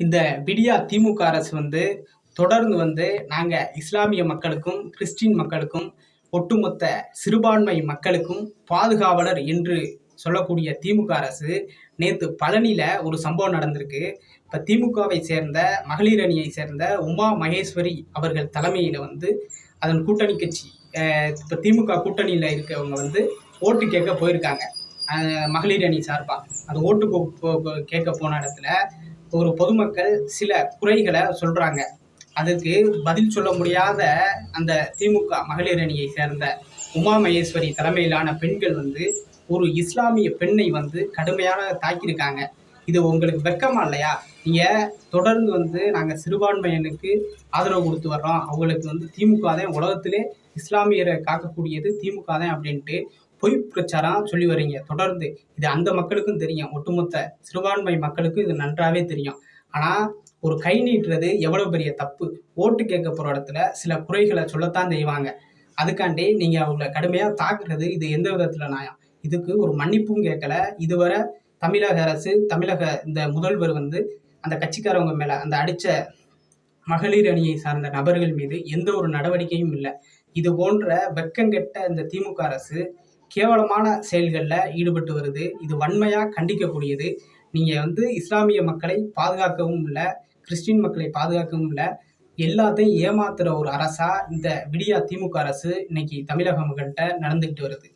இந்த விடியா திமுக அரசு வந்து தொடர்ந்து வந்து நாங்கள் இஸ்லாமிய மக்களுக்கும் கிறிஸ்டின் மக்களுக்கும் ஒட்டுமொத்த சிறுபான்மை மக்களுக்கும் பாதுகாவலர் என்று சொல்லக்கூடிய திமுக அரசு நேற்று பழனியில் ஒரு சம்பவம் நடந்திருக்கு. இப்போ திமுகவை சேர்ந்த மகளிர் அணியை சேர்ந்த உமா மகேஸ்வரி அவர்கள் தலைமையில் வந்து அதன் கூட்டணி கட்சி இப்போ திமுக கூட்டணியில் இருக்கவங்க வந்து ஓட்டு கேட்க போயிருக்காங்க. மகளிர் அணி சார்பாக அது ஓட்டு போ- கேட்க போன இடத்துல ஒரு பொதுமக்கள் சில குறைகளை சொல்றாங்க. அதுக்கு பதில் சொல்ல முடியாத அந்த திமுக மகளிர் அணியை சேர்ந்த உமா மகேஸ்வரி தலைமையிலான பெண்கள் வந்து ஒரு இஸ்லாமிய பெண்ணை வந்து கடுமையாக தாக்கியிருக்காங்க. இது உங்களுக்கு வெக்கமா இல்லையா? நீங்க தொடர்ந்து வந்து நாங்கள் சிறுபான்மையனுக்கு ஆதரவு கொடுத்து வர்றோம். அவங்களுக்கு வந்து திமுக தான் உலகத்திலே இஸ்லாமியரை காக்கக்கூடியது திமுக தான் அப்படின்ட்டு பொய் பிரச்சாரம் சொல்லி வரீங்க. தொடர்ந்து இது அந்த மக்களுக்கும் தெரியும். ஒட்டுமொத்த சிறுபான்மை மக்களுக்கும் இது நன்றாவே தெரியும். ஆனால் ஒரு கை நீட்டுறது எவ்வளோ பெரிய தப்பு? ஓட்டு கேட்க போகிற இடத்துல சில குறைகளை சொல்லத்தான் செய்வாங்க. அதுக்காண்டி நீங்கள் அவங்கள கடுமையாக தாக்குறது இது எந்த விதத்தில் நியாயம்? இதுக்கு ஒரு மன்னிப்பும் கேட்கல. இதுவரை தமிழக அரசு தமிழக இந்த முதல்வர் வந்து அந்த கட்சிக்காரவங்க மேலே அந்த அடித்த மகளிர் அணியை சார்ந்த நபர்கள் மீது எந்த ஒரு நடவடிக்கையும் இல்லை. இது போன்ற வெக்கங்கெட்ட இந்த திமுக அரசு கேவலமான செயல்களில் ஈடுபட்டு வருது. இது வன்மையாக கண்டிக்கக்கூடியது. நீங்கள் வந்து இஸ்லாமிய மக்களை பாதுகாக்கவும் இல்லை கிறிஸ்டின் மக்களை பாதுகாக்கவும் இல்லை எல்லாத்தையும் ஏமாத்துகிற ஒரு அரசாக இந்த விடியா திமுக அரசு இன்னைக்கு தமிழக மக்கள்கிட்ட நடந்துக்கிட்டு வருது.